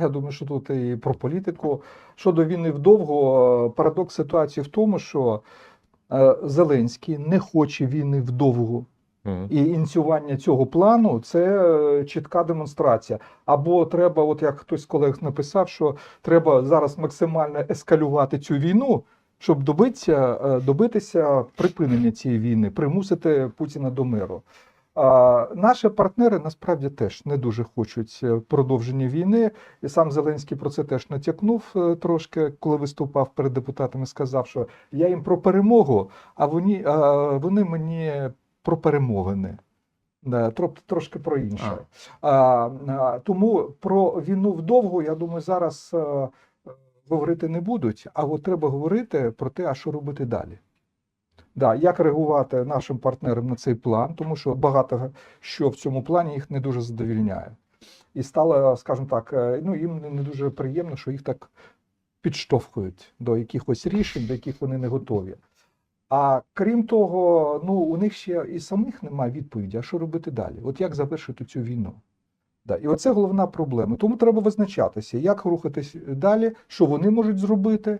Я думаю, що тут і про політику. Щодо війни вдовго, е, парадокс ситуації в тому, що е, Зеленський не хоче війни вдовго. І ініціювання цього плану це е, чітка демонстрація. Або треба, от як хтось з колег написав, що треба зараз максимально ескалювати цю війну, щоб добитися, добитися припинення цієї війни, примусити Путіна до миру. А, наші партнери насправді теж не дуже хочуть е, продовження війни, і сам Зеленський про це теж натякнув е, трошки, коли виступав перед депутатами, сказав, що я їм про перемогу, а вони, а вони мені про перемовини. Да, тро- трошки про інше. А, а, тому про війну вдовго, я думаю, зараз е, говорити не будуть, а от треба говорити про те, а що робити далі. Да, як реагувати нашим партнерам на цей план, тому що багато що в цьому плані їх не дуже задовільняє. І стало, скажімо так, е, ну їм не- дуже приємно, що їх так підштовхують до якихось рішень, до яких вони не готові. А крім того, ну у них ще і самих немає відповіді, а що робити далі? От як завершити цю війну? Да. І оце головна проблема. Тому треба визначатися, як рухатись далі, що вони можуть зробити,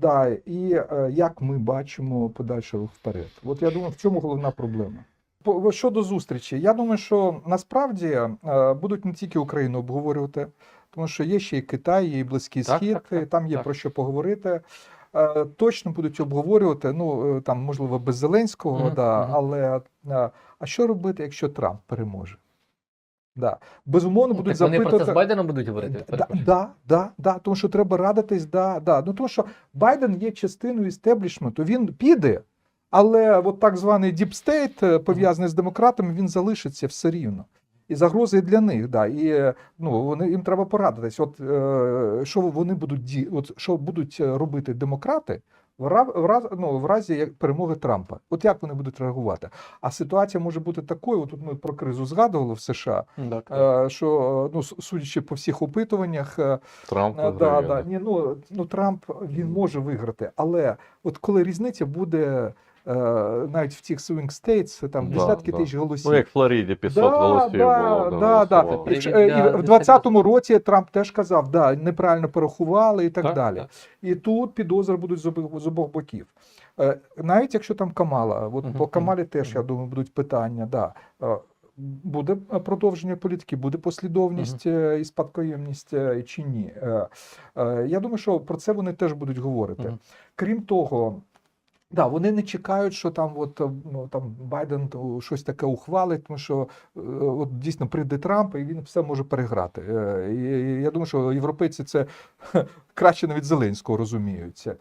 да, і е, як ми бачимо подальше вперед. От я думаю, в цьому головна проблема. По- Щодо зустрічі, я думаю, що насправді е, будуть не тільки Україну обговорювати, тому що є ще і Китай, є і Близький Так, Схід, так, так, там є так. про що поговорити. Е, Точно будуть обговорювати, ну там можливо без Зеленського, Мгм, да, але а що робити, якщо Трамп переможе? Да. Безумовно, будуть Ну, Так вони про це з Байденом будуть говорити? Да, да, да, да, тому що треба радитись, да, да. Ну, тому що Байден є частиною істеблішменту, він піде, але от так званий діпстейт, пов'язаний з демократами, він залишиться все рівно. І загрози і для них, да. І е, ну, вони, їм треба порадитись. От е, що вони будуть ді, от, що будуть е, робити демократи в, в, раз, ну, в разі як перемоги Трампа. От як вони будуть реагувати? А ситуація може бути такою. Тут ми про кризу згадували в США. Так, так. Е, що е, ну, судячи по всіх опитуваннях, е, Трамп е, да, да, ні, ну, ну Трамп він може виграти, але от коли різниця буде е, навіть в тих swing states, там Да, десятки да. тисяч голосів. Ну, як в Флориді 500 Да, голосів да, було. да, да. І, е, і в 20-му році Трамп теж казав, да, неправильно порахували і так, Так, далі. так. І тут підозри будуть з обох, з обох боків. Е, Навіть якщо там Камала, от Мгм, по Камалі теж, я думаю, будуть питання. Да. Е, Буде продовження політики, буде послідовність е, і спадкоємність е, чи ні. Е, е, Я думаю, що про це вони теж будуть говорити. Мгм. Крім того, да, вони не чекають, що там, от, е, ну, там Байден щось таке ухвалить, тому що е, от дійсно прийде Трамп і він все може переграти. Е, І я думаю, що європейці це краще навіть Зеленського розуміються.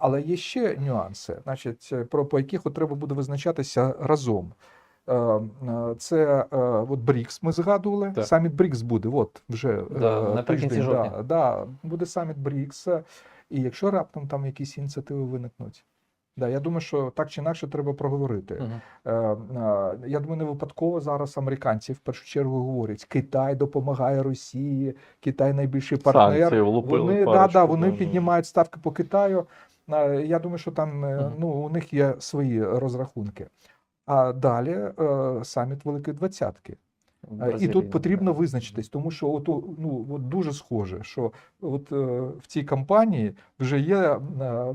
Але є ще нюанси, значить, про по яких от треба буде визначатися разом. Це от БРІКС ми згадували. Так. Саміт БРІКС буде, от вже Да, наприкінці жовтня. Да, да, буде саміт БРІКС. І якщо раптом там якісь ініціативи виникнуть. Да, я думаю, що так чи інакше треба проговорити. Мгм. Е, е, Я думаю, не випадково зараз американці в першу чергу говорять: Китай допомагає Росії, Китай найбільший партнер. Санкції Вони, парочку, да, вони да. піднімають ставки по Китаю. Е, Я думаю, що там е, Мгм. ну, у них є свої розрахунки. А далі е, саміт Великої Двадцятки. Е, І тут потрібно так. визначитись, тому що от, ну, от дуже схоже, що от е, в цій кампанії вже є е,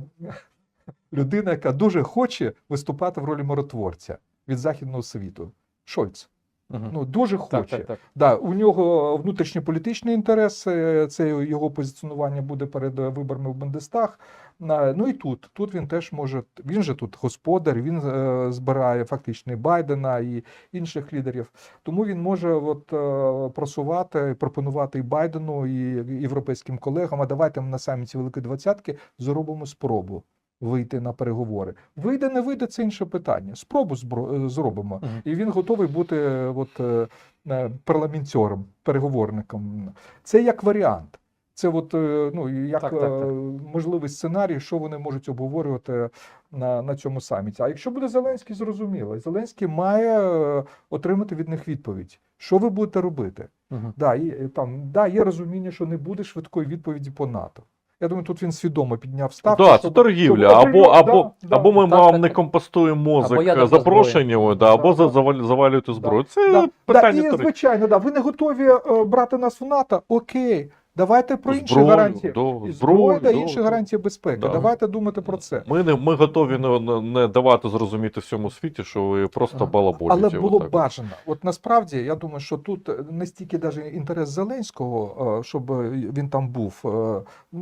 людина, яка дуже хоче виступати в ролі миротворця від західного світу. Шольц. Мгм. Ну дуже хоче. так, так. Да, у нього внутрішньополітичний інтерес, е, це його позиціонування буде перед виборами в Бундестаг. Ну і тут. Тут він теж може. Він же тут господар, він е, збирає фактично Байдена і інших лідерів. Тому він може от, е, просувати, пропонувати і Байдену, і європейським колегам. А давайте ми на саміті Великої Двадцятки зробимо спробу вийти на переговори. Вийде, не вийде, це інше питання. Спробу е, зробимо. Мгм. І він готовий бути е, от, е, е, переговорником. Це як варіант. Це от, ну, як Так, так, так. можливий сценарій, що вони можуть обговорювати на, на цьому саміті. А якщо буде Зеленський, зрозуміло. Зеленський має отримати від них відповідь. Що ви будете робити? Мгм. Да, і, там, да, є розуміння, що не буде швидкої відповіді по НАТО. Я думаю, тут він свідомо підняв ставку. Да, це щоб- торгівля. щоб- Або, або, да, да. або ми Так, вам так, не так. компостуємо мозок запрошеннями, да, або Да, за- завалюєте зброю. Це Да, да, питання і, торгівлі. звичайно, да. Ви не готові е, брати нас в НАТО? Окей. Давайте про інші Зброю, гарантії. до- зброю, зброю та інші до- гарантії безпеки. Да. Давайте думати про це. Ми не ми готові не, не- давати зрозуміти всьому світі, що ви просто Ага. Але було отак. бажано. От насправді я думаю, що тут не стільки даже інтерес Зеленського, е, щоб він там був. е,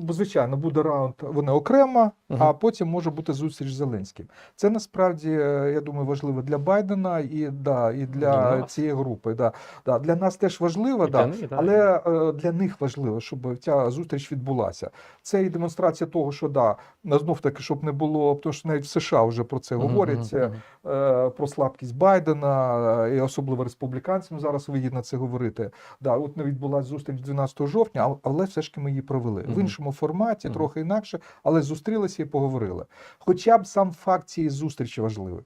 Звичайно, буде раунд вони окремо, Мгм. а потім може бути зустріч з Зеленським. Це насправді е, я думаю важливо для Байдена і да, і для Для цієї групи. Да, да. Для нас теж важливо, І да. для них, да. але е, для них важливо, щоб ця зустріч відбулася. Це і демонстрація того, що да, знов таки, щоб не було, тому що навіть в США вже про це говорять. е, е, про слабкість Байдена, е, і особливо республіканцям зараз вигідно це говорити. Да, от не відбулася зустріч 12 жовтня, але все ж таки ми її провели в іншому форматі, трохи інакше, але зустрілися і поговорили. Хоча б сам факт цієї зустрічі важливий.